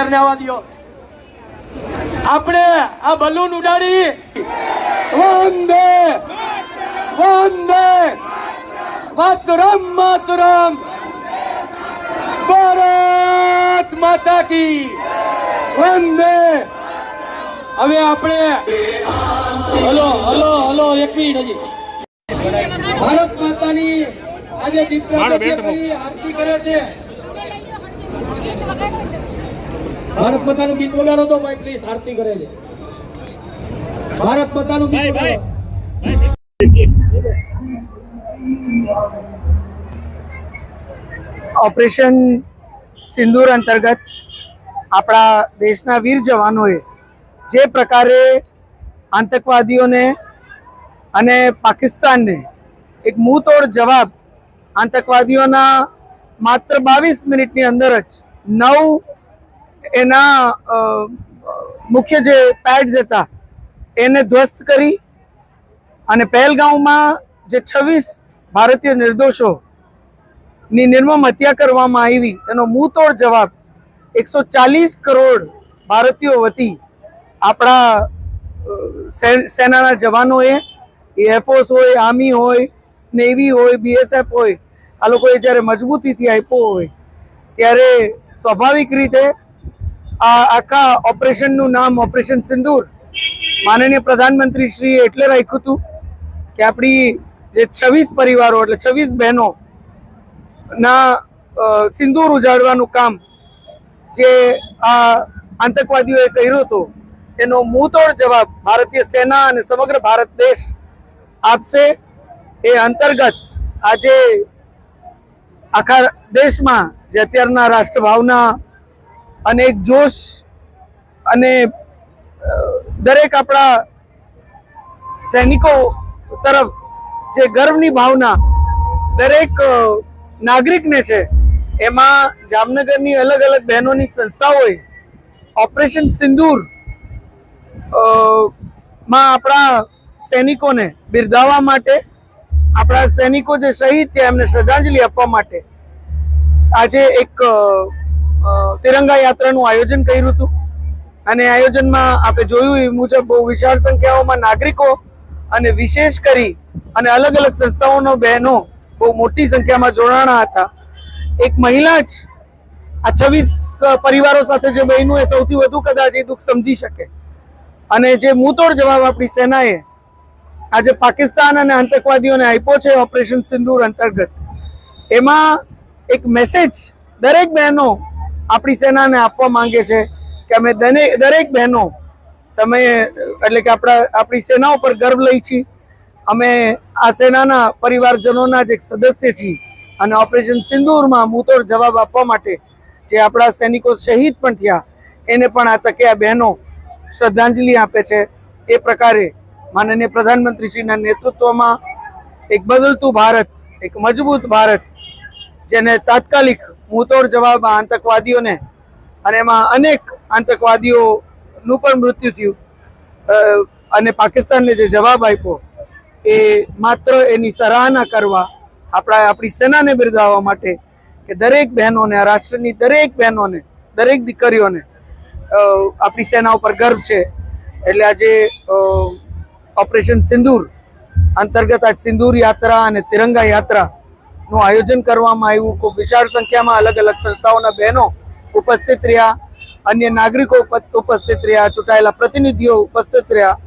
મેયરને આવવા દો આપણે આ બલૂન ઉડાડી. વંદે. વંદે. માતરમ માતરમ. ભારત માતા કી. વંદે. હવે આપણે હલો હલો હલો એક મિનિટ હજી. ભારત માતાની આજે દિવ્ય આરતી કરે છે. ભારત માતાનું ગીત વગાડો તો ભાઈ પ્લીઝ આરતી કરે છે. ભારત માતાનું ગીત ઓપરેશન સિંદૂર અંતર્ગત આપણા દેશના વીર જવાનોએ જે પ્રકારે આતંકવાદીઓને અને પાકિસ્તાનને એક મુંહતોડ જવાબ આતંકવાદીઓના માત્ર બાવીસ મિનિટની અંદર જ નવ એના મુખ્ય જે પેડ્સ હતા, એને ધ્વસ્ત કરી અને પહેલગાંવમાં જે છવ્વીસ ભારતીય નિર્દોષોની નિર્મમ હત્યા કરવામાં આવી, એનો મુંહતોડ જવાબ એકસો ચાલીસ કરોડ ભારતીયો વતી આપણા સેનાના જવાનોએ, એ એફઓસ હોય આર્મી હોય નેવી હોય બીએસએફ હોય, આ લોકોએ જ્યારે મજબૂતીથી આપ્યો હોય, ત્યારે સ્વાભાવિક રીતે આખા ઓપરેશનનું નામ ઓપરેશન સિંદૂર માનનીય પ્રધાનમંત્રી શ્રી એટલે રાખ્યું હતું કે આપણી જે છવ્વીસ પરિવારો એટલે છવ્વીસ બહેનો ના સિંદૂર ઉજાડવાનું કામ જે આ આતંકવાદીઓએ કર્યું હતું, એનો મુંહતોડ જવાબ ભારતીય સેના અને સમગ્ર ભારત દેશ આપશે. એ અંતર્ગત આજે આખા દેશમાં જે અત્યારના રાષ્ટ્રભાવના અને એક જોશ અને દરેક આપણા સૈનિકો તરફ જે ગર્વની ભાવના દરેક નાગરિકને છે, એમાં જામનગરની અલગ અલગ બહેનોની સંસ્થાઓએ ઓપરેશન સિંદૂરમાં આપણા સૈનિકોને બિરદાવવા માટે, આપણા સૈનિકો જે શહીદ થયા એમને શ્રદ્ધાંજલિ આપવા માટે આજે એક તિરંગા યાત્રાનું આયોજન કર્યું હતું. અને આયોજનમાં આપણે જોયું એ મુજબ બહુ વિશાળ સંખ્યાઓમાં નાગરિકો અને વિશેષ કરી અને અલગ અલગ સંસ્થાઓનો બહેનો બહુ મોટી સંખ્યામાં જોડાણા હતા. એક મહિલા જ આ છવ્વીસ પરિવારો સાથે જે બહેનું એ સૌથી વધુ કદાચ એ દુઃખ સમજી શકે. અને જે મુતોડ જવાબ આપણી સેનાએ આજે પાકિસ્તાન અને આતંકવાદીઓને આપ્યો છે ઓપરેશન સિંદૂર અંતર્ગત. એમાં એક મેસેજ દરેક બહેનો આપણી સેનાને આપવા માંગે છે કે અમે દરેક બહેનો તમે, એટલે કે આપણા આપણી સેના ઉપર ગર્વ લઈ છીએ. અમે આ સેનાના પરિવારજનોના જ એક સદસ્ય છીએ અને ઓપરેશન સિંદૂરમાં મૂતોડ જવાબ આપવા માટે જે આપણા સૈનિકો શહીદ પણ થયા, એને પણ આ તકે આ બહેનો શ્રદ્ધાંજલિ આપે છે. એ પ્રકારે માનનીય પ્રધાનમંત્રીશ્રીના નેતૃત્વમાં એક બદલતું ભારત, એક મજબૂત ભારત, જેને તાત્કાલિક મુંહતોડ જવાબ આ આતંકવાદીઓને અને એમાં અનેક આતંકવાદીઓનું પણ મૃત્યુ થયું. અને પાકિસ્તાનને જે જવાબ આપ્યો એ માત્ર એની સરાહના કરવા આપણા, આપણી સેનાને બિરદાવવા માટે કે દરેક બહેનોને, આ રાષ્ટ્રની દરેક બહેનોને, દરેક દીકરીઓને આપણી સેના ઉપર ગર્વ છે. એટલે આજે ઓપરેશન સિંદૂર, અંતર્ગત આજ સિંદૂર યાત્રા અને તિરંગા યાત્રા નું આયોજન કરવામાં આવ્યું. ખૂબ વિશાળ સંખ્યામાં અલગ અલગ સંસ્થાઓના બહેનો ઉપસ્થિત રહ્યા. અન્ય નાગરિકો ઉપ- ઉપસ્થિત રહ્યા. ચૂંટાયેલા પ્રતિનિધિઓ ઉપસ્થિત રહ્યા.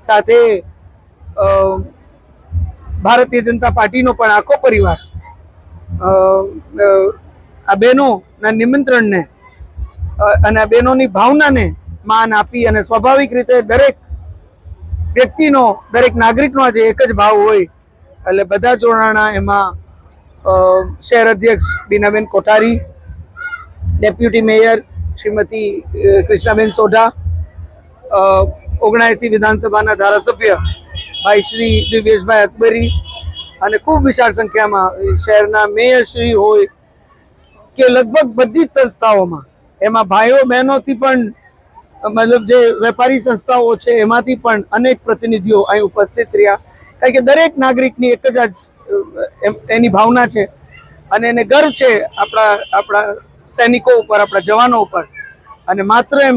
સાથે ભારતીય જનતા પાર્ટીનો પણ આખો પરિવાર આ બહેનોના નિમંત્રણને અને આ બહેનોની ભાવનાને માન આપી અને સ્વાભાવિક રીતે દરેક વ્યક્તિનો, દરેક નાગરિકનો આજે એક જ ભાવ હોય. એટલે બધા જોડાણા એમાં શહેર અધ્યક્ષ બીનાબેન કોઠારી, ડેપ્યુટી મેયર શ્રીમતી કૃષ્ણાબેન સોઢા ઓગણએસી વિધાનસભાના ધારાસભ્ય ભાઈ શ્રી દિવ્યેશભાઈ અકબરી અને ખૂબ વિશાળ સંખ્યામાં શહેરના મેયરશ્રી હોય કે લગભગ બધી જ સંસ્થાઓમાં. એમાં ભાઈઓ બહેનોથી પણ, મતલબ જે વેપારી સંસ્થાઓ છે એમાંથી પણ અનેક પ્રતિનિધિઓ અહીં ઉપસ્થિત રહ્યા. કારણ કે દરેક નાગરિકની એક જ એની ભાવના છે અને એને ગર્વ છે આપણા આપણા સૈનિકો ઉપર, આપણા જવાનો ઉપર. અને માત્ર એમને